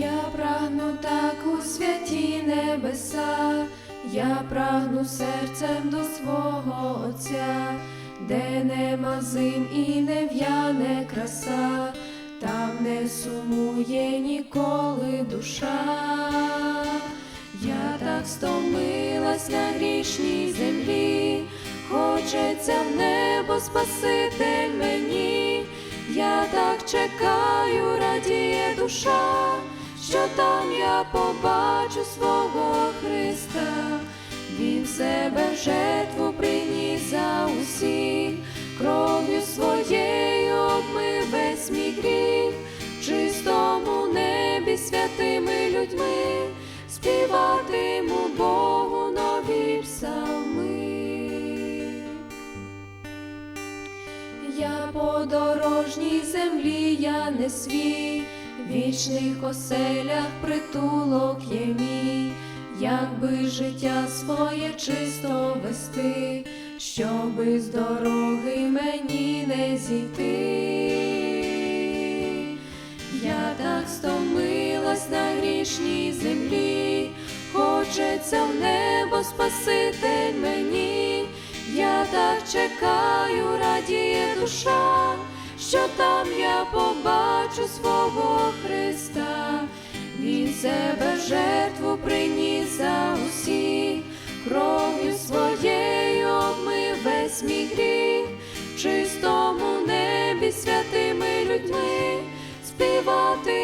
Я прагну так у святі небеса, я прагну серцем до свого Отця, де нема зим і не в'яне краса, там не сумує ніколи душа. Я так стомилась на грішній землі, хочеться в небо Спаситель мені, я так чекаю, радіє душа, що там я побачу свого Христа, Він себе жертву приніс за усіх, кров'ю своєю обмив весь мій гріх, в чистому небі святими людьми співатиму Богу нові псалми. Я по дорожній землі, я не свій, вічних оселях притулок є мій, якби життя своє чисто вести, щоби з дороги мені не зійти. Я так стомилась на грішній землі, хочеться в небо Спаситель мені, я так чекаю, радіє душа, що там я побачу свого Христа, Він себе жертву приніс за усіх, кров'ю своєю обмив весь мій гріх, чистому небі святими людьми співатиму Богу.